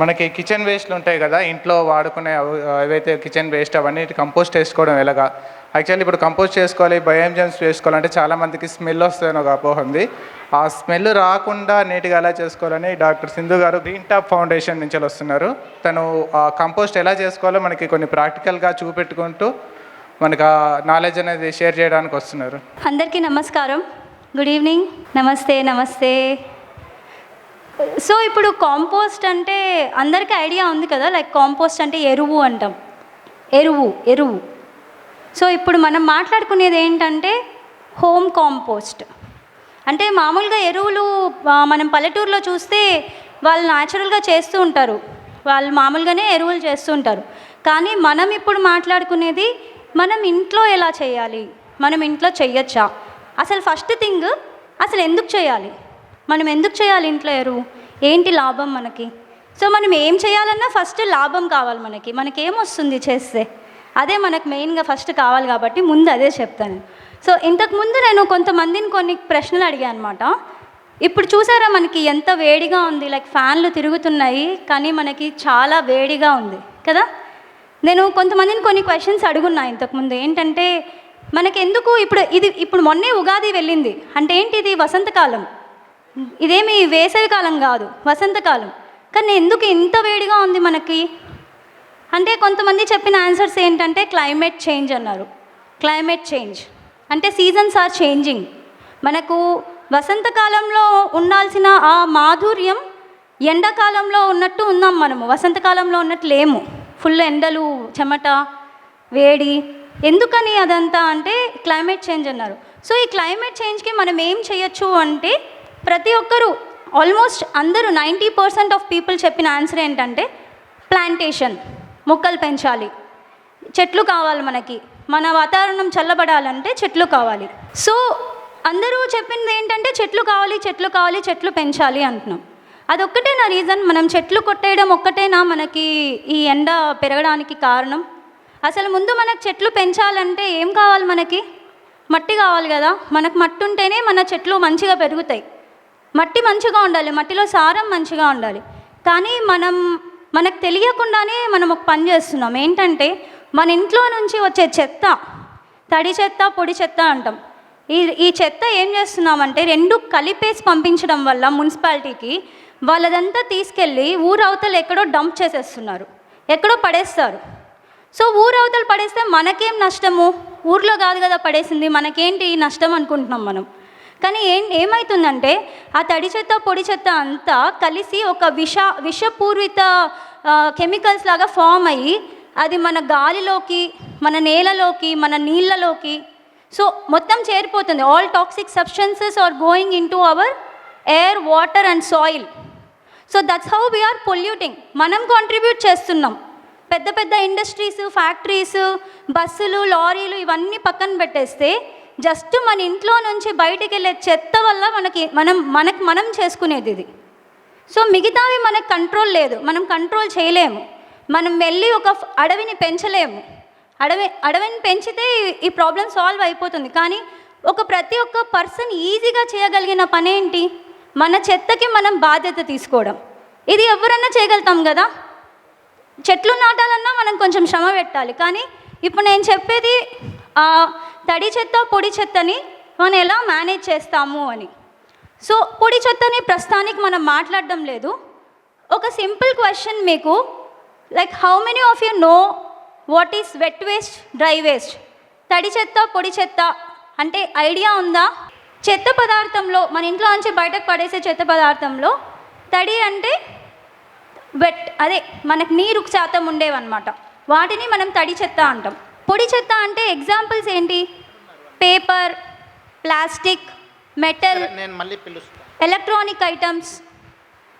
మనకి కిచెన్ వేస్ట్లు ఉంటాయి కదా ఇంట్లో వాడుకునే అవి- ఏవైతే కిచెన్ వేస్ట్ అవన్నీ కంపోస్ట్ వేసుకోవడం ఎలాగా? యాక్చువల్లీ ఇప్పుడు కంపోస్ట్ చేసుకోవాలి బయోఎంజన్స్ చేసుకోవాలంటే చాలామందికి స్మెల్ వస్తుందని ఒక అపోహ ఉంది ఆ స్మెల్ రాకుండా నీట్గా ఎలా చేసుకోవాలని డాక్టర్ సింధు గారు గ్రీన్ టాప్ ఫౌండేషన్ నుంచి వస్తున్నారు. తను ఆ కంపోస్ట్ ఎలా చేసుకోవాలో మనకి కొన్ని ప్రాక్టికల్గా చూపెట్టుకుంటూ మనకు ఆ నాలెడ్జ్ అనేది షేర్ చేయడానికి వస్తున్నారు. అందరికీ నమస్కారం. గుడ్ ఈవినింగ్ నమస్తే నమస్తే. సో ఇప్పుడు కాంపోస్ట్ అంటే అందరికీ ఐడియా ఉంది కదా లైక్ కాంపోస్ట్ అంటే ఎరువు అంటాం. ఎరువు ఎరువు. సో ఇప్పుడు మనం మాట్లాడుకునేది ఏంటంటే హోమ్ కాంపోస్ట్ అంటే మామూలుగా ఎరువులు మనం పల్లెటూరులో చూస్తే వాళ్ళు న్యాచురల్గా చేస్తూ ఉంటారు. వాళ్ళు మామూలుగానే ఎరువులు చేస్తూ ఉంటారు. కానీ మనం ఇప్పుడు మాట్లాడుకునేది మనం ఇంట్లో ఎలా చేయాలి? మనం ఇంట్లో చెయ్యొచ్చా అసలు ఫస్ట్ థింగ్ అసలు ఎందుకు చేయాలి? మనం ఎందుకు చేయాలి ఇంట్లో ఎరువు? ఏంటి లాభం మనకి? సో మనం ఏం చేయాలన్నా ఫస్ట్ లాభం కావాలి మనకి. మనకి ఏమొస్తుంది చేస్తే? అదే మనకు మెయిన్గా ఫస్ట్ కావాలి కాబట్టి ముందు అదే చెప్తాను. సో ఇంతకు ముందు నేను కొంతమందిని కొన్ని ప్రశ్నలు అడిగాను అనమాట ఇప్పుడు చూసారా మనకి ఎంత వేడిగా ఉంది? లైక్ ఫ్యాన్లు తిరుగుతున్నాయి కానీ మనకి చాలా వేడిగా ఉంది కదా? నేను కొంతమందిని కొన్ని క్వశ్చన్స్ అడుగున్నా ఇంతకుముందు ఏంటంటే మనకి ఎందుకు ఇప్పుడు ఇది ఇప్పుడు మొన్నే ఉగాది వెళ్ళింది. అంటే ఏంటి ఇది? వసంతకాలం. ఇదేమి వేసవి కాలం కాదు వసంతకాలం కానీ ఎందుకు ఇంత వేడిగా ఉంది మనకి? అంటే కొంతమంది చెప్పిన ఆన్సర్స్ ఏంటంటే క్లైమేట్ చేంజ్ అన్నారు. Climate change. అంటే సీజన్స్ ఆర్ చేంజింగ్. మనకు వసంతకాలంలో ఉండాల్సిన ఆ మాధుర్యం ఎండాకాలంలో ఉన్నట్టు ఉన్నాం మనము. వసంతకాలంలో ఉన్నట్టు లేము. ఫుల్ ఎండలు చెమట వేడి. ఎందుకని అదంతా అంటే క్లైమేట్ చేంజ్ అన్నారు. సో ఈ క్లైమేట్ చేంజ్కి మనం ఏం చేయొచ్చు అంటే ప్రతి ఒక్కరూ ఆల్మోస్ట్ అందరూ నైంటీ పర్సెంట్ ఆఫ్ పీపుల్ చెప్పిన ఆన్సర్ ఏంటంటే ప్లాంటేషన్ మొక్కలు పెంచాలి. చెట్లు కావాలి మనకి. మన వాతావరణం చల్లబడాలంటే చెట్లు కావాలి. సో అందరూ చెప్పింది ఏంటంటే చెట్లు కావాలి చెట్లు కావాలి చెట్లు పెంచాలి అంటున్నాం. అదొక్కటే నా రీజన్. మనం చెట్లు కొట్టేయడం ఒక్కటేనా మనకి ఈ ఎండ పెరగడానికి కారణం? అసలు ముందు మనకు చెట్లు పెంచాలంటే ఏం కావాలి మనకి? మట్టి కావాలి కదా. మనకు మట్టి ఉంటేనే మన చెట్లు మంచిగా పెరుగుతాయి. మట్టి మంచిగా ఉండాలి మట్టిలో సారం మంచిగా ఉండాలి. కానీ మనం మనకు తెలియకుండానే మనం ఒక పని చేస్తున్నాం. ఏంటంటే మన ఇంట్లో నుంచి వచ్చే చెత్త తడి చెత్త పొడి చెత్త అంటాం. ఈ ఈ చెత్త ఏం చేస్తున్నామంటే రెండు కలిపేసి పంపించడం వల్ల మున్సిపాలిటీకి వాళ్ళదంతా తీసుకెళ్ళి ఊరవతలు ఎక్కడో డంప్ చేసేస్తున్నారు. ఎక్కడో పడేస్తారు. సో ఊరవతలు పడేస్తే మనకేం నష్టము? ఊర్లో కాదు కదా పడేసింది. మనకేంటి నష్టం అనుకుంటున్నాం మనం. కానీ ఏం ఏమవుతుందంటే ఆ తడి చెత్త పొడి చెత్త అంతా కలిసి ఒక విష విషపూరిత కెమికల్స్ లాగా ఫామ్ అయ్యి అది మన గాలిలోకి మన నేలలోకి మన నీళ్ళలోకి సో మొత్తం చేరిపోతుంది. All toxic substances are going into our air water and soil so that's how we're polluting మనం కాంట్రిబ్యూట్ చేస్తున్నాం. పెద్ద పెద్ద ఇండస్ట్రీస్ ఫ్యాక్టరీస్ బస్సులు లారీలు ఇవన్నీ పక్కన పెట్టేస్తే జస్ట్ మన ఇంట్లో నుంచి బయటికి వెళ్ళే చెత్త వల్ల మనకి మనం మనకు మనం చేసుకునేది ఇది. సో మిగతావి మనకు కంట్రోల్ లేదు. మనం కంట్రోల్ చేయలేము. మనం వెళ్ళి ఒక అడవిని పెంచలేము. అడవి అడవిని పెంచితే ఈ- ఈ ప్రాబ్లం సాల్వ్ అయిపోతుంది. కానీ ఒక ప్రతి ఒక్క పర్సన్ ఈజీగా చేయగలిగిన పని ఏంటి? మన చెత్తకి మనం బాధ్యత తీసుకోవడం. ఇది ఎవరన్నా చేయగలుగుతాం కదా? చెట్లు నాటాలన్నా మనం కొంచెం శ్రమ పెట్టాలి. కానీ ఇప్పుడు నేను చెప్పేది ఆ తడి చెత్త పొడి చెత్తని మనం ఎలా మేనేజ్ చేస్తాము అని. సో పొడి చెత్తని ప్రస్తుతానికి మనం మాట్లాడడం లేదు. ఒక సింపుల్ క్వశ్చన్ మీకు like how many of you know what is wet waste dry waste తడి చెత్త పొడి చెత్త అంటే ఐడియా ఉందా? చెత్త పదార్థంలో మన ఇంట్లో నుంచి బయటకు పడేసే చెత్త పదార్థంలో తడి అంటే వెట్ అదే మనకు నీరు శాతం ఉండేవన్నమాట. వాటిని మనం తడి చెత్త అంటాం. పొడి చెత్త అంటే ఎగ్జాంపుల్స్ ఏంటి? పేపర్ ప్లాస్టిక్ మెటల్ నేను మళ్ళీ పిలుస్తాను ఎలక్ట్రానిక్ ఐటమ్స్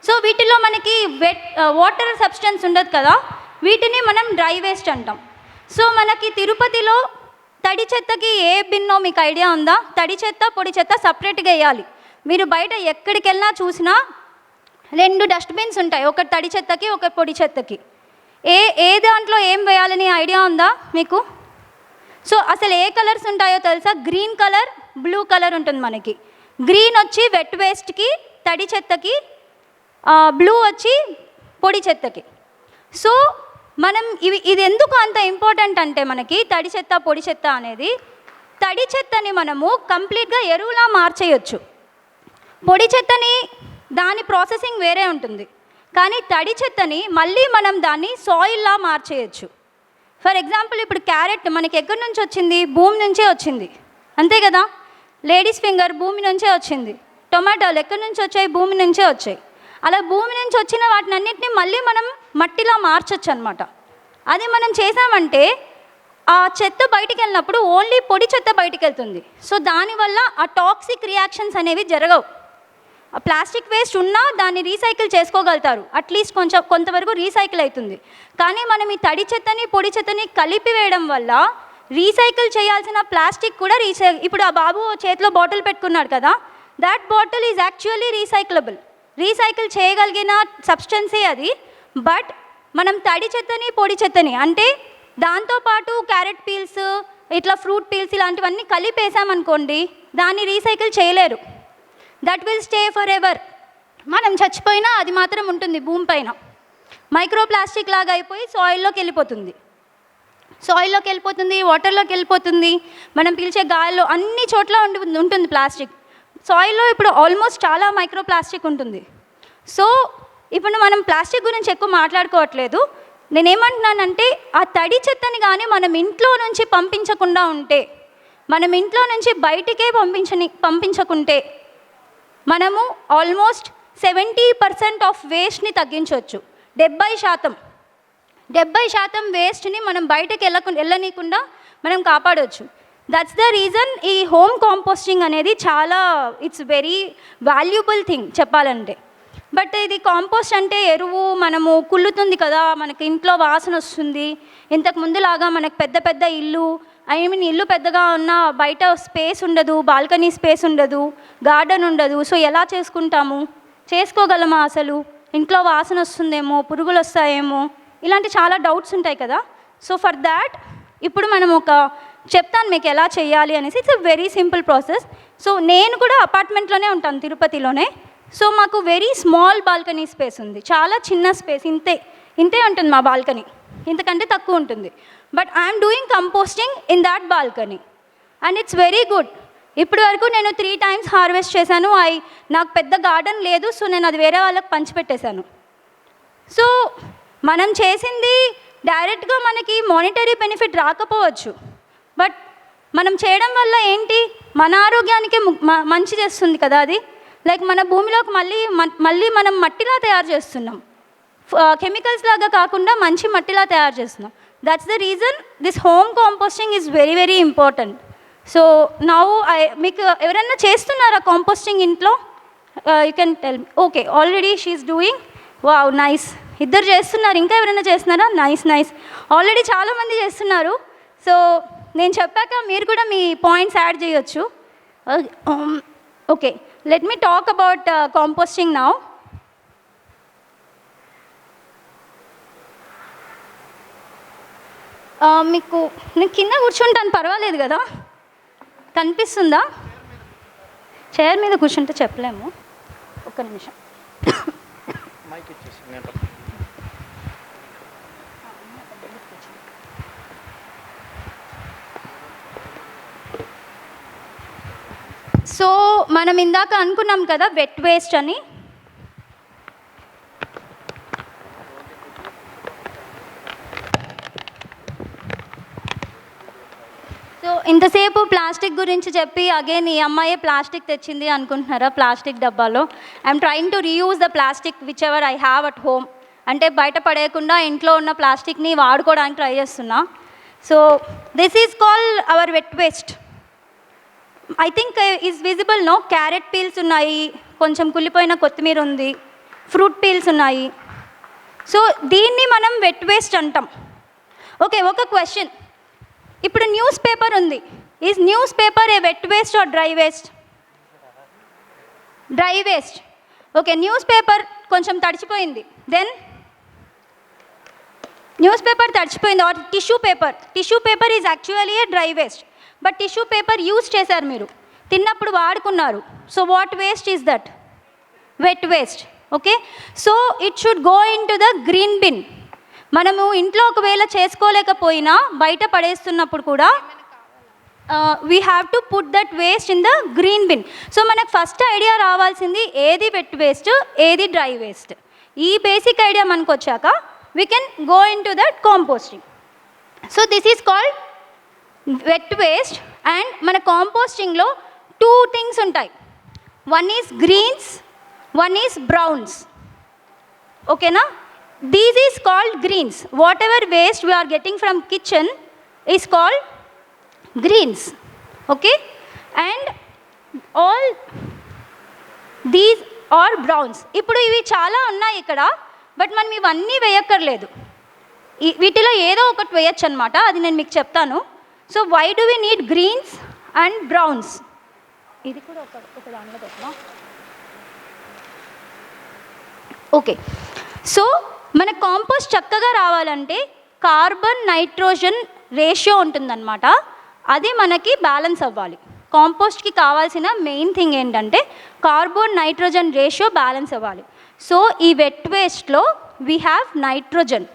సో వీటిలో మనకి వెట్ వాటర్ సబ్స్టెన్స్ ఉండదు కదా? వీటిని మనం డ్రై వేస్ట్ అంటాం. సో మనకి తిరుపతిలో తడి చెత్తకి ఏ బిన్నో మీకు ఐడియా ఉందా? తడి చెత్త పొడి చెత్త సపరేట్గా వేయాలి. మీరు బయట ఎక్కడికి వెళ్ళినా చూసినా రెండు డస్ట్బిన్స్ ఉంటాయి. ఒకటి తడి చెత్తకి ఒక పొడి చెత్తకి. ఏ ఏ దాంట్లో ఏం వేయాలని ఐడియా ఉందా మీకు? సో అసలు ఏ కలర్స్ ఉంటాయో తెలుసా? గ్రీన్ కలర్ బ్లూ కలర్ ఉంటుంది మనకి. గ్రీన్ వచ్చి వెట్ వేస్ట్కి తడి చెత్తకి బ్లూ వచ్చి పొడి చెత్తకి. సో మనం ఇవి ఇది ఎందుకు అంత ఇంపార్టెంట్ అంటే మనకి తడి చెత్త పొడి చెత్త అనేది తడి చెత్తని మనము కంప్లీట్గా ఎరువులా మార్చేయచ్చు. పొడి చెత్తని దాని ప్రాసెసింగ్ వేరే ఉంటుంది. కానీ తడి చెత్తని మళ్ళీ మనం దాన్ని సాయిల్లా మార్చేయచ్చు. ఫర్ ఎగ్జాంపుల్ ఇప్పుడు క్యారెట్ మనకి ఎక్కడి నుంచి వచ్చింది? భూమి నుంచే వచ్చింది. అంతే కదా? లేడీస్ ఫింగర్ భూమి నుంచే వచ్చింది. టొమాటోలు ఎక్కడి నుంచి వచ్చాయి? భూమి నుంచే వచ్చాయి. అలా భూమి నుంచి వచ్చిన వాటిని అన్నింటినీ మళ్ళీ మనం మట్టిలో మార్చొచ్చు అనమాట అది మనం చేసామంటే ఆ చెత్త బయటికి వెళ్ళినప్పుడు ఓన్లీ పొడి చెత్త బయటికి వెళ్తుంది సో దానివల్ల ఆ టాక్సిక్ రియాక్షన్స్ అనేవి జరగవు. ప్లాస్టిక్ వేస్ట్ ఉన్నా దాన్ని రీసైకిల్ చేసుకోగలుగుతారు. అట్లీస్ట్ కొంచెం కొంతవరకు రీసైకిల్ అవుతుంది. కానీ మనం ఈ తడి చెత్తని పొడి చెత్తని కలిపి వేయడం వల్ల రీసైకిల్ చేయాల్సిన ప్లాస్టిక్ కూడా రీసై ఇప్పుడు ఆ బాబు చేతిలో బాటిల్ పెట్టుకున్నాడు కదా that bottle is actually recyclable recycle చేయగలిగిన సబ్స్టెన్సే అది. బట్ మనం తడి చెత్తని పొడి చెత్తని అంటే దాంతోపాటు క్యారెట్ పీల్స్ ఇట్లా ఫ్రూట్ పీల్స్ ఇలాంటివన్నీ కలిపేసామనుకోండి దాన్ని రీసైకిల్ చేయలేరు. That will stay forever మనం చచ్చిపోయినా అది మాత్రం ఉంటుంది భూమి పైన. మైక్రో ప్లాస్టిక్ లాగా అయిపోయి సాయిల్లోకి వెళ్ళిపోతుంది. సాయిల్లోకి వెళ్ళిపోతుంది వాటర్లోకి వెళ్ళిపోతుంది. మనం పీల్చే గాలిలో అన్ని చోట్ల ఉండి ఉంటుంది ప్లాస్టిక్. సాయిల్లో ఇప్పుడు ఆల్మోస్ట్ చాలా మైక్రో ప్లాస్టిక్ ఉంటుంది. సో ఇప్పుడు మనం ప్లాస్టిక్ గురించి ఎక్కువ మాట్లాడుకోవట్లేదు. నేనేమంటున్నానంటే ఆ తడి చెత్తని కానీ మనం ఇంట్లో నుంచి పంపించకుండా ఉంటే మనం ఇంట్లో నుంచి బయటికే పంపించని పంపించకుంటే మనము ఆల్మోస్ట్ సెవెంటీ పర్సెంట్ ఆఫ్ వేస్ట్ని తగ్గించవచ్చు. డెబ్బై శాతం. డెబ్బై శాతం వేస్ట్ని మనం బయటకు వెళ్ళకు వెళ్ళనీయకుండా మనం కాపాడవచ్చు దట్స్ ద రీజన్ ఈ హోమ్ కాంపోస్టింగ్ అనేది చాలా ఇట్స్ వెరీ వాల్యుబుల్ థింగ్ చెప్పాలంటే. బట్ ఇది కాంపోస్ట్ అంటే ఎరువు మనము కుళ్ళుతుంది కదా మనకి ఇంట్లో వాసన వస్తుంది. ఇంతకు ముందులాగా మనకు పెద్ద పెద్ద ఇల్లు ఐ మీన్ ఇల్లు పెద్దగా ఉన్న బయట స్పేస్ ఉండదు బాల్కనీ స్పేస్ ఉండదు గార్డెన్ ఉండదు. సో ఎలా చేసుకుంటాము? చేసుకోగలమా అసలు? ఇంట్లో వాసన వస్తుందేమో పురుగులు వస్తాయేమో? ఇలాంటి చాలా డౌట్స్ ఉంటాయి కదా. సో ఫర్ దాట్ ఇప్పుడు మనం ఒక చెప్తాను మీకు ఎలా చేయాలి అనేసి. It's a very simple process so నేను కూడా అపార్ట్మెంట్లోనే ఉంటాను తిరుపతిలోనే. సో మాకు వెరీ స్మాల్ బాల్కనీ స్పేస్ ఉంది. చాలా చిన్న స్పేస్ ఇంతే ఇంతే ఉంటుంది మా బాల్కనీ. ఇంతకంటే తక్కువ ఉంటుంది. But I'm doing composting in that balcony and it's very good ఇప్పటి వరకు నేను త్రీ టైమ్స్ హార్వెస్ట్ చేశాను. ఐ నాకు పెద్ద గార్డెన్ లేదు సో నేను అది వేరే వాళ్ళకి పంచిపెట్టేశాను సో మనం చేసింది డైరెక్ట్గా మనకి మానిటరీ బెనిఫిట్ రాకపోవచ్చు. బట్ మనం చేయడం వల్ల ఏంటి? మన ఆరోగ్యానికి మంచి చేస్తుంది కదా అది. లైక్ మన భూమిలోకి మళ్ళీ మ- మళ్ళీ మనం మట్టిలా తయారు చేస్తున్నాం. కెమికల్స్ లాగా కాకుండా మంచి మట్టిలా తయారు చేస్తున్నాం. That's the reason this home composting is very very important so now I మీకు ఎవరైనా చేస్తున్నారా కాంపోస్టింగ్ ఇంట్లో? You can tell okay already she's doing wow nice ఇద్దరు చేస్తున్నారు. ఇంకా ఎవరైనా చేస్తున్నారా? నైస్ నైస్ ఆల్రెడీ చాలామంది చేస్తున్నారు. సో నేను చెప్పాక మీరు కూడా మీ పాయింట్స్ యాడ్ చేయొచ్చు. Okay let me talk about composting now మీకు నేను కింద కూర్చుంటాను పర్వాలేదు కదా? కనిపిస్తుందా? చైర్ మీద కూర్చుంటే చెప్పలేము. ఒక్క నిమిషం. సో మనం ఇందాక అనుకున్నాం కదా వెట్ వేస్ట్ అని సో ఇంతసేపు ప్లాస్టిక్ గురించి చెప్పి అగైన్ ఈ అమ్మాయి ప్లాస్టిక్ తెచ్చింది అనుకుంటున్నారా ప్లాస్టిక్ డబ్బాలో? I'm trying to reuse the plastic whichever I have at home అంటే బయట పడేయకుండా ఇంట్లో ఉన్న ప్లాస్టిక్ని వాడుకోవడానికి ట్రై చేస్తున్నా. So this is call our wet waste I think is visible no carrot peels ఉన్నాయి. కొంచెం కుళ్ళిపోయిన కొత్తిమీర ఉంది. ఫ్రూట్ పీల్స్ ఉన్నాయి. సో దీన్ని మనం వెట్ వేస్ట్ అంటాం. ఓకే ఒక క్వశ్చన్ ఇప్పుడు న్యూస్ పేపర్ ఉంది. Is newspaper a wet waste or dry waste dry waste okay newspaper కొంచెం తడిచిపోయింది. Then news paper తడిచిపోయింది. Or tissue paper tissue paper is actually a dry waste but tissue paper use చేశారు మీరు. తిన్నప్పుడు వాడుకున్నారు. So what waste is that wet waste okay so it should go into the green bin మనము ఇంట్లో ఒకవేళ చేసుకోలేకపోయినా బయట పడేస్తున్నప్పుడు కూడా we have to put that waste in the green bin so మనకు ఫస్ట్ ఐడియా రావాల్సింది ఏది వెట్ వేస్ట్ ఏది డ్రై వేస్ట్ ఈ బేసిక్ ఐడియా మనకు వచ్చాక we can go into that composting so this is called wet waste and మన కాంపోస్టింగ్లో two things ఉంటాయి. One is greens one is browns ఓకేనా these is called greens whatever waste we're getting from kitchen is called greens okay and all these are browns ఇప్పుడు ఇవి చాలా ఉన్నాయి ఇక్కడ but మనం ఇవన్నీ వేయక్కర్లేదు. వీటిలో ఏదో ఒకటి వేయచ్చు అనమాట అది నేను మీకు చెప్తాను. So why do we need greens and browns ఇది కూడా ఒక ఒక ఓకే సో మన కాంపోస్ట్ చక్కగా రావాలంటే కార్బన్ నైట్రోజన్ రేషియో ఉంటుందన్నమాట. అది మనకి బ్యాలెన్స్ అవ్వాలి. కాంపోస్ట్కి కావాల్సిన మెయిన్ థింగ్ ఏంటంటే కార్బన్ నైట్రోజన్ రేషియో బ్యాలెన్స్ అవ్వాలి. సో ఈ వెట్ వేస్ట్లో వీ హ్యావ్ నైట్రోజన్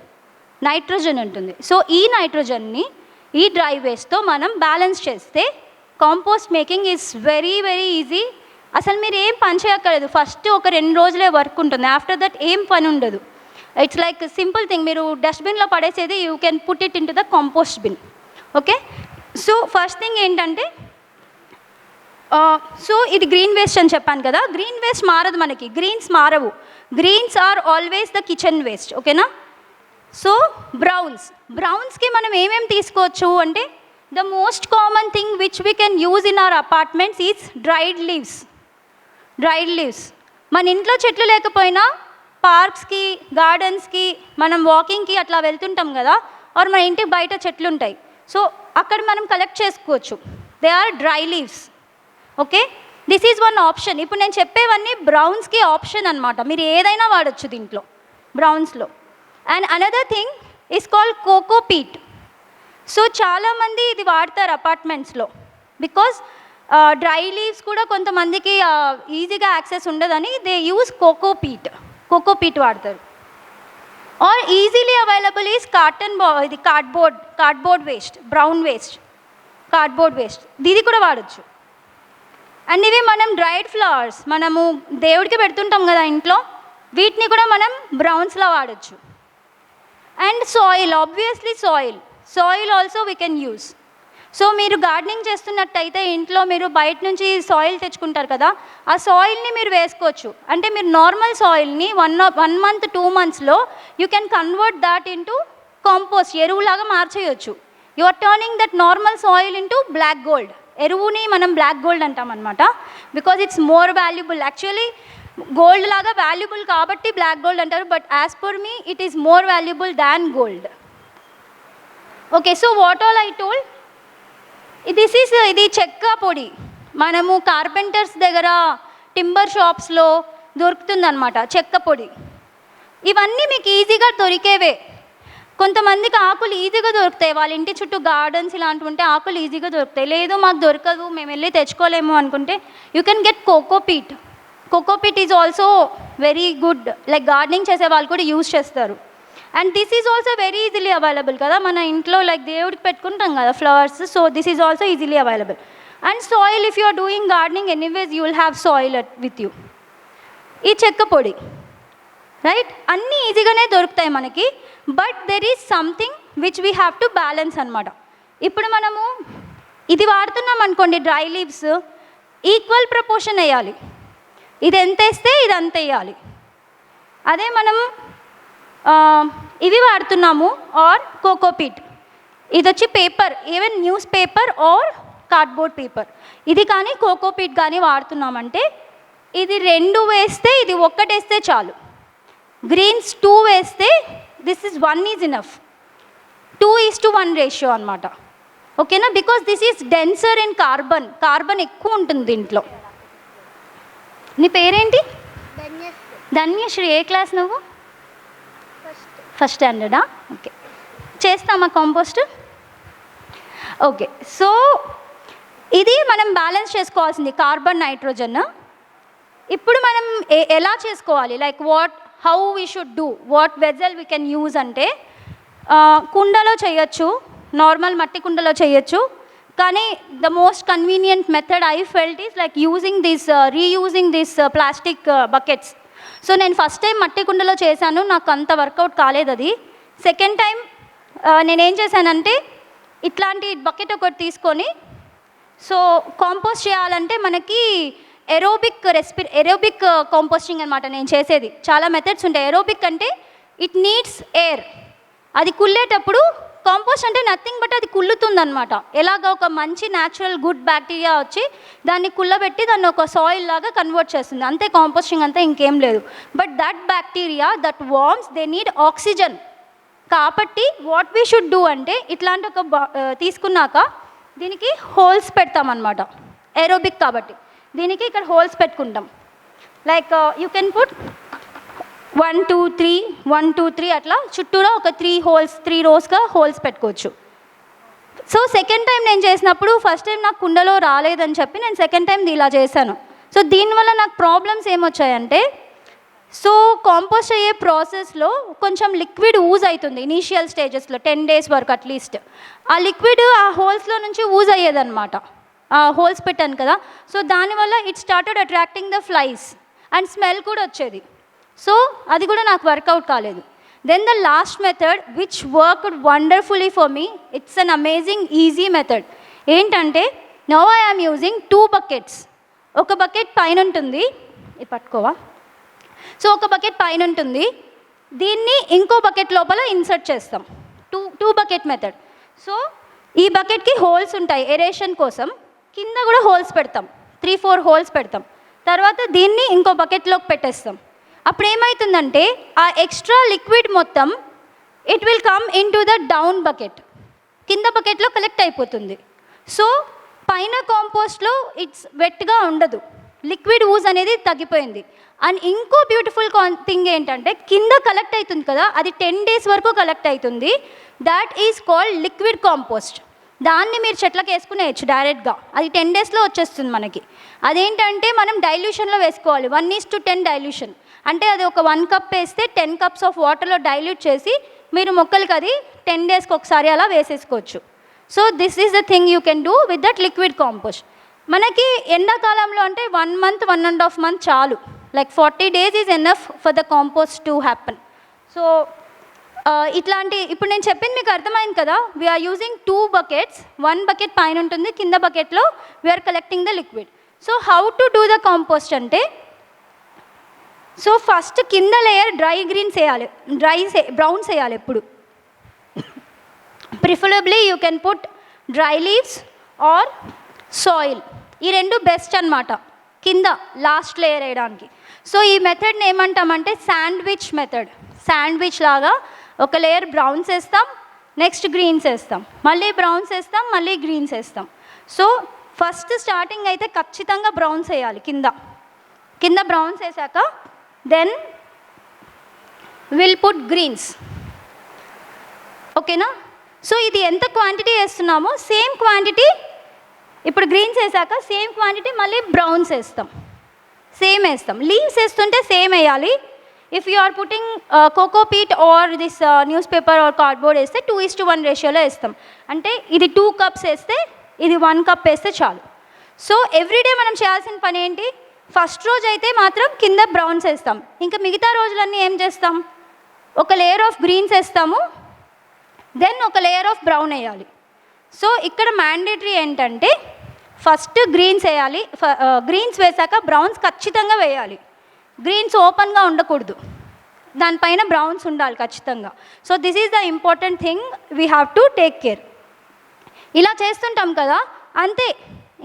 నైట్రోజన్ ఉంటుంది. సో ఈ నైట్రోజన్ని ఈ డ్రై వేస్ట్తో మనం బ్యాలెన్స్ చేస్తే compost making is very very easy అసలు మీరు ఏం పని చేయక్కర్లేదు. ఫస్ట్ ఒక రెండు రోజులే వర్క్ ఉంటుంది. ఆఫ్టర్ దట్ ఏం పని ఉండదు. ఇట్స్ లైక్ సింపుల్ థింగ్ మీరు డస్ట్బిన్లో పడేసేది you can put it into the compost bin okay so first thing ఏంటంటే సో ఇది గ్రీన్ వేస్ట్ అని చెప్పాను కదా. గ్రీన్ వేస్ట్ మారదు మనకి. గ్రీన్స్ మారవు. Greens are always the kitchen waste ఓకేనా సో బ్రౌన్స్ బ్రౌన్స్కి మనం ఏమేమి తీసుకోవచ్చు అంటే the most common thing which we can use in our apartments is dried leaves dried leaves మన ఇంట్లో చెట్లు లేకపోయినా పార్క్స్కి గార్డెన్స్కి మనం వాకింగ్కి అట్లా వెళ్తుంటాం కదా ఆర్ మన ఇంటి బయట చెట్లు ఉంటాయి సో అక్కడ మనం కలెక్ట్ చేసుకోవచ్చు. They are dry leaves okay this is one option ఇప్పుడు నేను చెప్పేవన్నీ బ్రౌన్స్కి ఆప్షన్ అనమాట మీరు ఏదైనా వాడచ్చు దీంట్లో బ్రౌన్స్లో. And another thing is call coco peat so చాలామంది ఇది వాడతారు అపార్ట్మెంట్స్లో. బికాస్ డ్రై లీవ్స్ కూడా కొంతమందికి uh, ఈజీగా యాక్సెస్ ఉండదని they use coco peat coco peat వాడతారు. Or easily available is cotton బా ఇది cardboard cardboard waste brown waste cardboard waste దీది కూడా వాడచ్చు. అండ్ ఇవి మనం డ్రైడ్ ఫ్లవర్స్ మనము దేవుడికి పెడుతుంటాం కదా ఇంట్లో వీటిని కూడా మనం బ్రౌన్స్లో వాడచ్చు. And soil obviously soil soil also we can use so మీరు గార్డెనింగ్ చేస్తున్నట్టయితే ఇంట్లో మీరు బయట నుంచి సాయిల్ తెచ్చుకుంటారు కదా ఆ సాయిల్ని మీరు వేసుకోవచ్చు. అంటే మీరు నార్మల్ సాయిల్ని వన్ వన్ మంత్ టూ మంత్స్లో you can convert that into compost ఎరువులాగా మార్చేయచ్చు. You are turning that normal soil into black gold ఎరువుని మనం బ్లాక్ గోల్డ్ అంటాం అనమాట because it's more valuable actually gold లాగా వాల్యుబుల్ కాబట్టి బ్లాక్ గోల్డ్ అంటారు but as per me it is more valuable than gold okay so what all I told this is uh, ఇది చెక్క పొడి. మనము కార్పెంటర్స్ దగ్గర టింబర్ షాప్స్లో దొరుకుతుందన్నమాట చెక్క పొడి. ఇవన్నీ మీకు ఈజీగా దొరికేవే. కొంతమందికి ఆకులు ఈజీగా దొరుకుతాయి. వాళ్ళ ఇంటి చుట్టూ గార్డెన్స్ ఇలాంటివి ఉంటే ఆకులు ఈజీగా దొరుకుతాయి. లేదు మాకు దొరకదు మేము వెళ్ళి తెచ్చుకోలేము అనుకుంటే you can get cocopeat cocopeat is also very good like gardening చేసే వాళ్ళు కూడా యూజ్ చేస్తారు. And this is also very easily available కదా? మన ఇంట్లో లైక్ దేవుడికి పెట్టుకుంటాం కదా flowers so this is also easily available and soil if you are doing gardening anyways you will have soil with you ఈ చెక్క పొడి రైట్ అన్నీ ఈజీగానే దొరుకుతాయి మనకి but there is something which we have to balance అనమాట ఇప్పుడు మనము ఇది వాడుతున్నాం అనుకోండి డ్రై లీవ్స్ ఈక్వల్ ప్రపోర్షన్ వేయాలి. ఇది ఎంత వేస్తే ఇది అంత వేయాలి. అదే మనం ఇవి వాడుతున్నాము ఆర్ కోకోపీట్ ఇది వచ్చి paper even newspaper or cardboard paper. ఇది కానీ కోకోపీట్ కానీ వాడుతున్నామంటే ఇది రెండు వేస్తే ఇది ఒక్కటేస్తే చాలు. గ్రీన్స్ టూ వేస్తే this is one is enough two is to one ratio అనమాట ఓకేనా? Because this is denser in carbon carbon ఎక్కువ ఉంటుంది దీంట్లో. నీ పేరేంటి? ధన్యశ్రీ. ఏ క్లాస్ నువ్వు? ఫస్ట్ స్టాండర్డా ఓకే చేస్తామా కాంపోస్ట్ ఓకే సో ఇది మనం బ్యాలెన్స్ చేసుకోవాల్సింది కార్బన్ నైట్రోజన్ ఇప్పుడు మనం ఏ- ఎలా చేసుకోవాలి? Like what how we should do what vessel we can use అంటే కుండలో చేయొచ్చు నార్మల్ మట్టి కుండలో చేయొచ్చు. కానీ the most convenient method I felt is like using this reusing this plastic buckets so నేను ఫస్ట్ టైం మట్టి కుండలో చేశాను నాకు అంత వర్కౌట్ కాలేదు అది. సెకండ్ టైం నేనేం చేశానంటే ఇట్లాంటి బకెట్ ఒకటి తీసుకొని సో కాంపోస్ట్ చేయాలంటే మనకి ఎరోబిక్ రెస్పి ఎరోబిక్ కాంపోస్టింగ్ అనమాట నేను చేసేది. చాలా మెథడ్స్ ఉంటాయి. ఎరోబిక్ అంటే ఇట్ నీడ్స్ ఎయిర్ అది కుళ్ళేటప్పుడు కాంపోస్ట్ అంటే నథింగ్ బట్ అది కుళ్ళుతుందనమాట ఎలాగ ఒక మంచి న్యాచురల్ గుడ్ బ్యాక్టీరియా వచ్చి దాన్ని కుళ్ళబెట్టి దాన్ని ఒక సాయిల్ లాగా కన్వర్ట్ చేస్తుంది. అంతే కాంపోస్టింగ్ అంతా ఇంకేం లేదు. But that bacteria that worms they need oxygen కాబట్టి వాట్ వీ షుడ్ డూ అంటే ఇట్లాంటి ఒక తీసుకున్నాక దీనికి హోల్స్ పెడతామన్నమాట. ఏరోబిక్ కాబట్టి. దీనికి ఇక్కడ హోల్స్ పెట్టుకుంటాం. Like you can put one two three one two three అట్లా చుట్టూరా ఒక త్రీ హోల్స్ త్రీ రోస్గా హోల్స్ పెట్టుకోవచ్చు. సో సెకండ్ టైం నేను చేసినప్పుడు ఫస్ట్ టైం నాకు కుండలో రాలేదని చెప్పి నేను సెకండ్ టైం ఇలా చేశాను. సో దీనివల్ల నాకు ప్రాబ్లమ్స్ ఏమొచ్చాయంటే సో కాంపోస్ట్ అయ్యే ప్రాసెస్లో కొంచెం లిక్విడ్ ఊజ్ అవుతుంది ఇనీషియల్ స్టేజెస్లో టెన్ డేస్ వరకు అట్లీస్ట్ ఆ లిక్విడ్ ఆ హోల్స్లో నుంచి ఊజ్ అయ్యేదన్నమాట. ఆ హోల్స్ పెట్టాను కదా సో దానివల్ల it started attracting the flies and smell కూడా వచ్చేది. సో అది కూడా నాకు వర్కౌట్ కాలేదు. Then the last method which worked wonderfully for me it's an amazing easy method ఏంటంటే no I am using two buckets ఒక బకెట్ పైన ఉంటుంది. ఇది పట్టుకోవా? సో ఒక బకెట్ పైన ఉంటుంది. దీన్ని ఇంకో బకెట్ లోపల ఇన్సర్ట్ చేస్తాం. Two two bucket method so ఈ బకెట్కి హోల్స్ ఉంటాయి ఎరేషన్ కోసం. కింద కూడా హోల్స్ పెడతాం. త్రీ ఫోర్ హోల్స్ పెడతాం. తర్వాత దీన్ని ఇంకో బకెట్లోకి పెట్టేస్తాం. అప్పుడు ఏమవుతుందంటే ఆ ఎక్స్ట్రా లిక్విడ్ మొత్తం it will come in to the down bucket కింద బకెట్లో కలెక్ట్ అయిపోతుంది. సో పైన కాంపోస్ట్లో ఇట్స్ వెట్గా ఉండదు. లిక్విడ్ ఊజ్ అనేది తగ్గిపోయింది. అండ్ ఇంకో బ్యూటిఫుల్ థింగ్ ఏంటంటే కింద కలెక్ట్ అవుతుంది కదా అది టెన్ డేస్ వరకు కలెక్ట్ అవుతుంది that is called liquid compost దాన్ని మీరు చెట్లకు వేసుకునేయచ్చు డైరెక్ట్గా అది టెన్ డేస్లో వచ్చేస్తుంది మనకి. అదేంటంటే మనం డైల్యూషన్లో వేసుకోవాలి. One is to ten dilution అంటే అది ఒక వన్ కప్ వేస్తే టెన్ కప్స్ ఆఫ్ వాటర్లో డైల్యూట్ చేసి మీరు మొక్కలకి అది టెన్ డేస్కి ఒకసారి అలా వేసేసుకోవచ్చు. So this is the thing you can do with that liquid compost మనకి ఎండాకాలంలో అంటే one month one and half month చాలు. Like forty days is enough for the compost to happen so ఇట్లాంటి ఇప్పుడు నేను చెప్పింది మీకు అర్థమైంది కదా? We're using two buckets one bucket పైన ఉంటుంది కింద బకెట్లో we're collecting the liquid so how to do the compost అంటే సో ఫస్ట్ కింద లేయర్ డ్రై గ్రీన్స్ వేయాలి డ్రై బ్రౌన్స్ వేయాలి ఎప్పుడు. Preferably you can put dry leaves or soil ఈ రెండు బెస్ట్ అన్నమాట. కింద లాస్ట్ లేయర్ వేయడానికి. సో ఈ మెథడ్ని ఏమంటామంటే శాండ్విచ్ మెథడ్ శాండ్విచ్ లాగా ఒక లేయర్ బ్రౌన్స్ వేస్తాం నెక్స్ట్ గ్రీన్స్ వేస్తాం మళ్ళీ బ్రౌన్స్ వేస్తాం మళ్ళీ గ్రీన్స్ వేస్తాం సో ఫస్ట్ స్టార్టింగ్ అయితే ఖచ్చితంగా బ్రౌన్స్ వేయాలి కింద. కింద బ్రౌన్స్ వేసాక దెన్ విల్ పుట్ గ్రీన్స్ ఓకేనా సో ఇది ఎంత క్వాంటిటీ వేస్తున్నామో సేమ్ క్వాంటిటీ ఇప్పుడు గ్రీన్స్ వేసాక సేమ్ క్వాంటిటీ మళ్ళీ బ్రౌన్స్ వేస్తాం. సేమ్ వేస్తాం. లీవ్స్ వేస్తుంటే సేమ్ వేయాలి. If you are putting coco peat or this newspaper or cardboard వేస్తే టూ ఇస్ టు వన్ రేషియోలో వేస్తాం. అంటే ఇది టూ కప్స్ వేస్తే ఇది వన్ కప్ వేస్తే చాలు. సో ఎవ్రీడే మనం చేయాల్సిన పని ఏంటి? ఫస్ట్ రోజు అయితే మాత్రం కింద బ్రౌన్స్ వేస్తాం. ఇంకా మిగతా రోజులన్నీ ఏం చేస్తాం? ఒక లేయర్ ఆఫ్ గ్రీన్స్ వేస్తాము. దెన్ ఒక లేయర్ ఆఫ్ బ్రౌన్ వేయాలి. సో ఇక్కడ మ్యాండేటరీ ఏంటంటే ఫస్ట్ గ్రీన్స్ వేయాలి. గ్రీన్స్ uh, వేసాక బ్రౌన్స్ ఖచ్చితంగా వేయాలి. గ్రీన్స్ ఓపెన్గా ఉండకూడదు. దానిపైన బ్రౌన్స్ ఉండాలి ఖచ్చితంగా. So this is the important thing we have to take care ఇలా చేస్తుంటాం కదా? అంతే.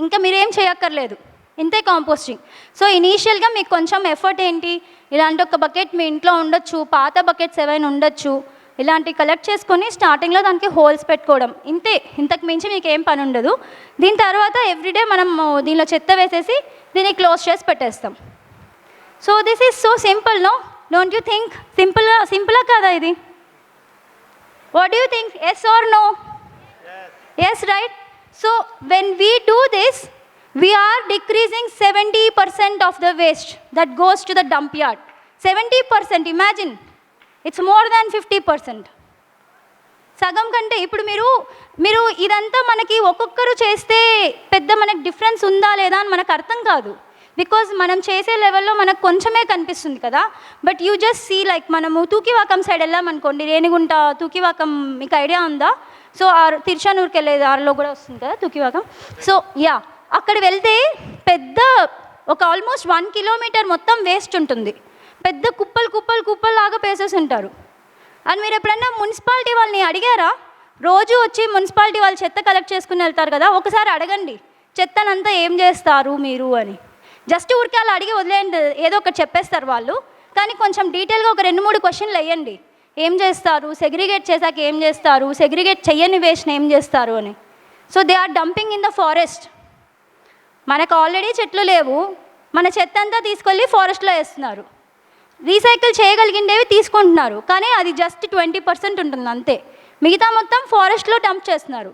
ఇంకా మీరేం చేయక్కర్లేదు. ఇంతే కాంపోస్టింగ్ సో ఇనీషియల్గా మీకు కొంచెం ఎఫర్ట్ ఏంటి? ఇలాంటి ఒక బకెట్ మీ ఇంట్లో ఉండొచ్చు పాత బకెట్స్ ఏవైనా ఉండొచ్చు ఇలాంటి కలెక్ట్ చేసుకొని స్టార్టింగ్లో దానికి హోల్స్ పెట్టుకోవడం. ఇంతే ఇంతకు మించి మీకు ఏం పని ఉండదు. దీని తర్వాత ఎవ్రీడే మనం దీనిలో చెత్త వేసేసి దీన్ని క్లోజ్ చేసి పెట్టేస్తాం. So this is so simple no don't you think సింపుల్గా సింపులా కదా ఇది? What you think yes or no yes right so when we do this we are decreasing 70% of the waste that goes to the dump yard. 70% imagine. It's more than 50% సగం కంటే ఇప్పుడు మీరు మీరు ఇదంతా మనకి ఒక్కొక్కరు చేస్తే పెద్ద మనకి డిఫరెన్స్ ఉందా లేదా అని మనకు అర్థం కాదు. బికాజ్ మనం చేసే లెవెల్లో మనకు కొంచెమే కనిపిస్తుంది కదా. But you just see like మనము తూకివాకం సైడ్ వెళ్ళామనుకోండి రేణిగుంట తూకివాకం మీకు ఐడియా ఉందా? సో ఆ తిరుచానూరుకి వెళ్ళేది ఆరులో కూడా వస్తుంది కదా తూకివాకం. సో యా అక్కడ వెళ్తే పెద్ద ఒక ఆల్మోస్ట్ వన్ కిలోమీటర్ మొత్తం వేస్ట్ ఉంటుంది. పెద్ద కుప్పలు కుప్పలు కుప్పలు లాగా ఉంటారు. అండ్ మీరు ఎప్పుడన్నా మున్సిపాలిటీ వాళ్ళని అడిగారా? రోజు వచ్చి మున్సిపాలిటీ వాళ్ళు చెత్త కలెక్ట్ చేసుకుని వెళ్తారు కదా ఒకసారి అడగండి. చెత్తనంతా ఏం చేస్తారు మీరు అని. జస్ట్ ఊరికే అలా అడిగి వదిలేయండి ఏదో ఒకటి చెప్పేస్తారు వాళ్ళు. కానీ కొంచెం డీటెయిల్గా ఒక రెండు మూడు క్వశ్చన్లు వేయండి. ఏం చేస్తారు? సెగ్రిగేట్ చేశాక ఏం చేస్తారు? సెగ్రిగేట్ చెయ్యని వేసిన ఏం చేస్తారు అని. So they are dumping in the forest మనకు ఆల్రెడీ చెట్లు లేవు. మన చెత్త అంతా తీసుకెళ్ళి ఫారెస్ట్లో వేస్తున్నారు. రీసైకిల్ చేయగలిగిండేవి తీసుకుంటున్నారు. కానీ అది జస్ట్ ట్వంటీ పర్సెంట్ ఉంటుంది అంతే. మిగతా మొత్తం ఫారెస్ట్లో డంప్ చేస్తున్నారు.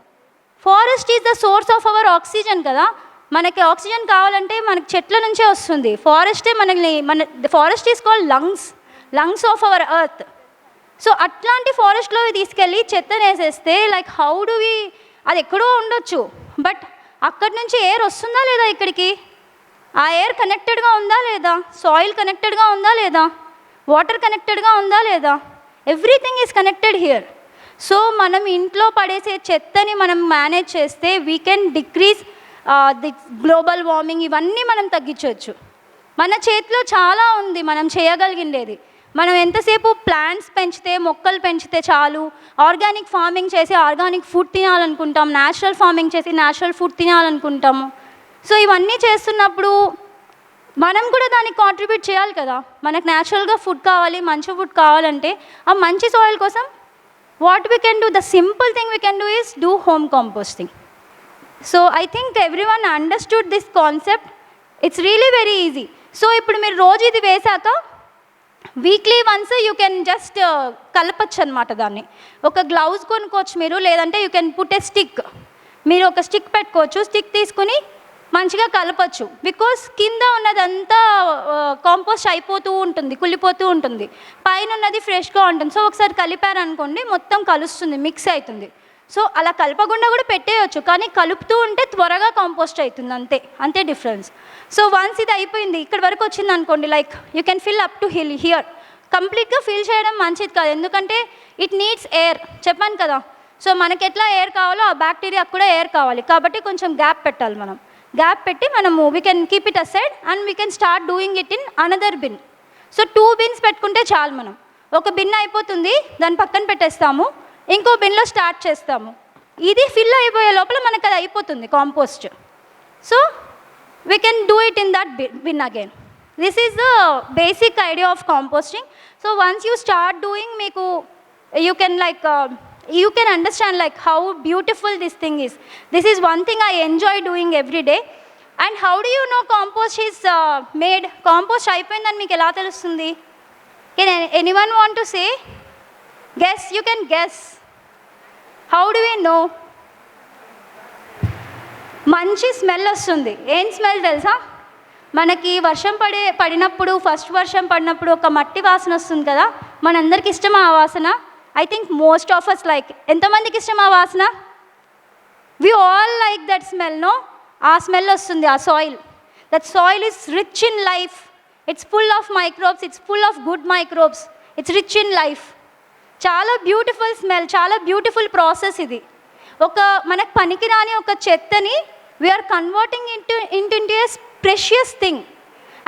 Forest is the source of our oxygen కదా. మనకి ఆక్సిజన్ కావాలంటే మనకి చెట్ల నుంచే వస్తుంది. ఫారెస్టే మనల్ని మన forest is called lungs lungs of our earth so అట్లాంటి ఫారెస్ట్లో తీసుకెళ్ళి చెత్తను వేసేస్తే లైక్ హౌ డు వి అది ఎక్కడో ఉండొచ్చు. బట్ అక్కడి నుంచి ఎయిర్ వస్తుందా లేదా ఇక్కడికి? ఆ ఎయిర్ కనెక్టెడ్గా ఉందా లేదా? సాయిల్ కనెక్టెడ్గా ఉందా లేదా? వాటర్ కనెక్టెడ్గా ఉందా లేదా? Everything is connected here so మనం ఇంట్లో పడేసే చెత్తని మనం మేనేజ్ చేస్తే we can decrease the global warming ఇవన్నీ మనం తగ్గించవచ్చు. మన చేతిలో చాలా ఉంది మనం చేయగలిగిండేది. మనం ఎంతసేపు ప్లాంట్స్ పెంచితే మొక్కలు పెంచితే చాలు? ఆర్గానిక్ ఫార్మింగ్ చేసి ఆర్గానిక్ ఫుడ్ తినాలనుకుంటాం. న్యాచురల్ ఫార్మింగ్ చేసి న్యాచురల్ ఫుడ్ తినాలనుకుంటాము. సో ఇవన్నీ చేస్తున్నప్పుడు మనం కూడా దానికి కాంట్రిబ్యూట్ చేయాలి కదా? మనకు న్యాచురల్గా ఫుడ్ కావాలి మంచి ఫుడ్ కావాలంటే ఆ మంచి సాయిల్ కోసం what we can do the simple thing we can do is do home composting so I think every one understood this concept it's really very easy so ఇప్పుడు మీరు రోజు ఇది వేశాక weekly once you can just కలపచ్చు అనమాట దాన్ని. ఒక gloves కొనుక్కోవచ్చు మీరు లేదంటే you can put a stick మీరు ఒక స్టిక్ పెట్టుకోవచ్చు స్టిక్ తీసుకుని మంచిగా కలపచ్చు. బికాస్ కింద ఉన్నదంతా కాంపోస్ట్ అయిపోతూ ఉంటుంది కుళ్ళిపోతూ ఉంటుంది. పైన ఉన్నది ఫ్రెష్గా ఉంటుంది. సో ఒకసారి కలిపారనుకోండి మొత్తం కలుస్తుంది మిక్స్ అవుతుంది. సో అలా కలపకుండా కూడా పెట్టేయచ్చు కానీ కలుపుతూ ఉంటే త్వరగా కాంపోస్ట్ అవుతుంది అంతే అంతే డిఫరెన్స్ సో వన్స్ ఇది అయిపోయింది ఇక్కడ వరకు వచ్చింది అనుకోండి like you can fill up to hill here కంప్లీట్గా ఫిల్ చేయడం మంచిది కాదు ఎందుకంటే ఇట్ నీడ్స్ ఎయిర్ చెప్పాను కదా సో మనకి ఎట్లా ఎయిర్ కావాలో ఆ బ్యాక్టీరియా కూడా ఎయిర్ కావాలి. కాబట్టి కొంచెం గ్యాప్ పెట్టాలి మనం. గ్యాప్ పెట్టి మనము we can keep it aside and we can start doing it in another bin so two bins పెట్టుకుంటే చాలు మనం. ఒక బిన్ అయిపోతుంది దాని పక్కన పెట్టేస్తాము. ఇంకో బిన్లో స్టార్ట్ చేస్తాము. ఇది ఫిల్ అయిపోయే లోపల మనకు అది అయిపోతుంది compost so we can do it in that bin again this is the basic idea of composting so once you start doing మీకు you can like you can understand like how beautiful this thing is this is one thing I enjoy doing every day and how do you know compost is made compost అయిపోయిందని మీకు ఎలా తెలుస్తుంది? Can any one want to say guess you can guess how do we know మంచి smell వస్తుంది. ఏం smell తెలుసా? మనకి వర్షం పడే పడినప్పుడు ఫస్ట్ వర్షం పడినప్పుడు ఒక మట్టి వాసన వస్తుంది కదా? మనందరికి ఇష్టం ఆ వాసన? I think most of us like ఎంతమందికి ఇష్టం ఆ వాసన? We all like that smell no ఆ స్మెల్ వస్తుంది ఆ soil that soil is rich in life it's full of microbes it's full of good microbes it's rich in life చాలా beautiful smell చాలా beautiful process ఇది. ఒక మనకు పనికిరాని ఒక చెత్తని we're converting into into a precious thing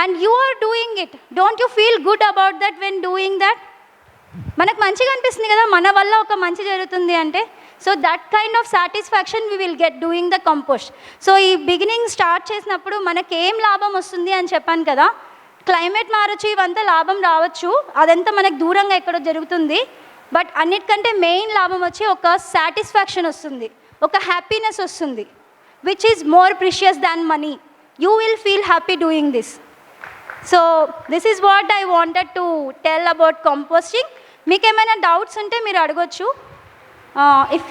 and you are doing it don't you feel good about that when doing that మనకు మంచిగా అనిపిస్తుంది కదా మన వల్ల ఒక మంచి జరుగుతుంది అంటే. So that kind of satisfaction we will get doing the compost so ఈ బిగినింగ్ స్టార్ట్ చేసినప్పుడు మనకి ఏం లాభం వస్తుంది అని చెప్పాను కదా. క్లైమేట్ మారచ్చు ఇవంతా లాభం రావచ్చు. అదంతా మనకు దూరంగా ఎక్కడో జరుగుతుంది. బట్ అన్నిటికంటే మెయిన్ లాభం వచ్చి ఒక సాటిస్ఫాక్షన్ వస్తుంది ఒక హ్యాపీనెస్ వస్తుంది which is more precious than money you will feel happy doing this so this is what I wanted to tell about composting మీకు ఏమైనా డౌట్స్ ఉంటే మీరు అడగొచ్చు. Uh, ఇఫ్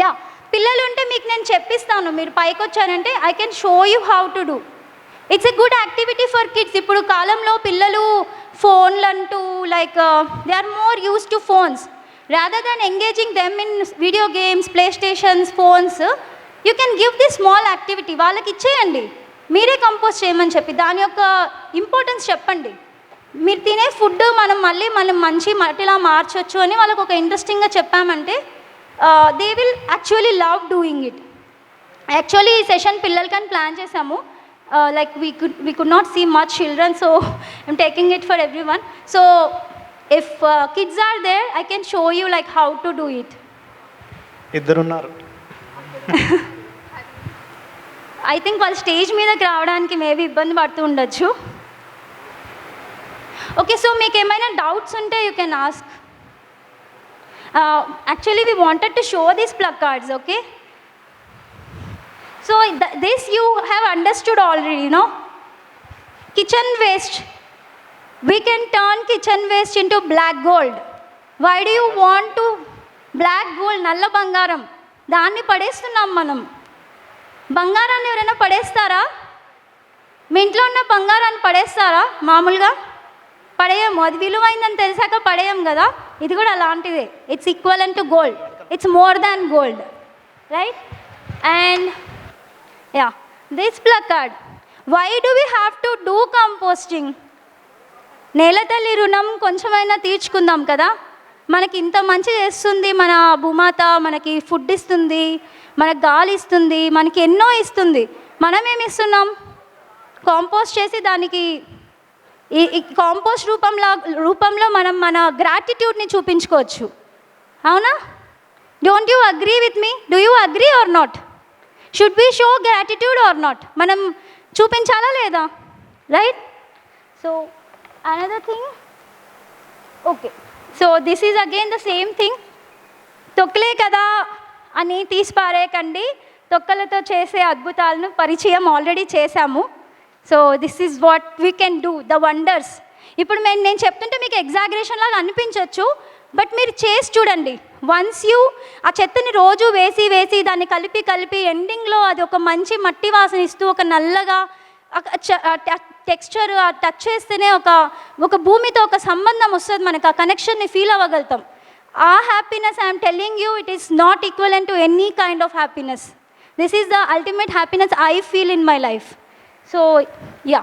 యా పిల్లలు ఉంటే మీకు నేను చెప్పిస్తాను. మీరు పైకి వచ్చారంటే I can show you how to do it's a good activity for kids ఇప్పుడు కాలంలో పిల్లలు ఫోన్లు అంటూ like they are more use to phones rather than engaging them in video games play stations phones you can give the small activity వాళ్ళకి ఇచ్చేయండి. మీరే compose చేయమని చెప్పి. దాని యొక్క ఇంపార్టెన్స్ చెప్పండి. మీరు తినే ఫుడ్ మనం మళ్ళీ మనం మంచి మట్టిలా మార్చొచ్చు అని వాళ్ళకి ఒక ఇంట్రెస్టింగ్గా చెప్పామంటే they will actually love doing it actually ఈ సెషన్ పిల్లలకని plan చేసాము like we could we could not see much children so I'm taking it for everyone so if kids are there I can show you like how to do it ఇద్దరున్నారు I think వాళ్ళు stage మీదకి రావడానికి maybe ఇబ్బంది పడుతూ ఉండొచ్చు okay so మీకు ఏమైనా doubts ఉంటే you can ask actually we wanted to show these plug cards okay So this you have understood already no kitchen waste we can turn kitchen waste into black gold why do you want to black gold నల్ల బంగారం? దాన్ని పడేస్తున్నాం మనం. బంగారాన్ని ఎవరైనా పడేస్తారా? మీ ఇంట్లో ఉన్న బంగారాన్ని పడేస్తారా? మామూలుగా? పడేయము. అది విలువైందని తెలిసాక పడేయం కదా. ఇది కూడా అలాంటిదే. It's equal and to gold it's more than gold right and yeah this placard why do we have to do composting నేల తల్లి రుణం కొంచెమైనా తీర్చుకుందాం కదా. మనకి ఇంత మంచి చేస్తుంది మన భూమాత మనకి ఫుడ్ ఇస్తుంది మనకు గాలి ఇస్తుంది మనకి ఎన్నో ఇస్తుంది. మనం ఏమి ఇస్తున్నాం? కాంపోస్ట్ చేసి దానికి ఈ కాంపోస్ట్ రూపంలో రూపంలో మనం మన గ్రాటిట్యూడ్ని చూపించుకోవచ్చు. అవునా? Don't you agree with me do you agree or not should be show gratitude or not మనం చూపించాలా లేదా? Right so another thing okay so this is again the same thing తొక్కలే కదా అని తీసి పారేయకండి తొక్కలతో చేసే అద్భుతాలను పరిచయం ఆల్రెడీ చేశాము. So this is what we can do the wonders ఇప్పుడు మేము నేను చెప్తుంటే మీకు ఎగ్జాగరేషన్ లాగా అనిపించవచ్చు బట్ మీరు చేసి చూడండి. వన్స్ యూ ఆ చెత్తని రోజు వేసి వేసి దాన్ని కలిపి కలిపి ఎండింగ్లో అది ఒక మంచి మట్టి వాసన ఇస్తూ ఒక నల్లగా టెక్స్చర్ టచ్ చేస్తేనే ఒక ఒక భూమితో ఒక సంబంధం వస్తుంది మనకు ఆ కనెక్షన్ని ఫీల్ అవ్వగలుగుతాం. ఆ happiness I'm telling you it is not equal to any kind of happiness this is the ultimate happiness I feel in my life so yeah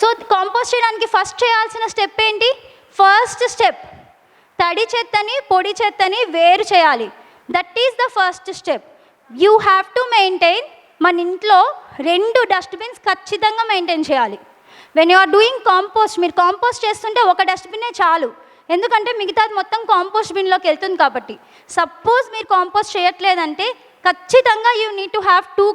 so compost చేయడానికి ఫస్ట్ చేయాల్సిన స్టెప్ ఏంటి? ఫస్ట్ స్టెప్ తడి చెత్తని పొడి చెత్తని వేరు చేయాలి. That is the first step you have to maintain మన ఇంట్లో రెండు డస్ట్బిన్స్ ఖచ్చితంగా మెయింటైన్ చేయాలి. When you are doing compost మీరు కాంపోస్ట్ చేస్తుంటే ఒక డస్ట్బిన్నే చాలు. ఎందుకంటే మిగతాది మొత్తం కాంపోస్ట్ బిన్లోకి వెళ్తుంది కాబట్టి. సపోజ్ మీరు కాంపోస్ట్ చేయట్లేదంటే ఖచ్చితంగా you need to have two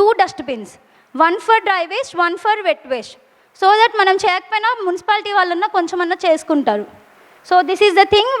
two dustbins one for dry waste one for wet waste so that మనం చేయకపోయినా మున్సిపాలిటీ వాళ్ళన్నా కొంచెమన్నా చేసుకుంటారు. So this is the thing we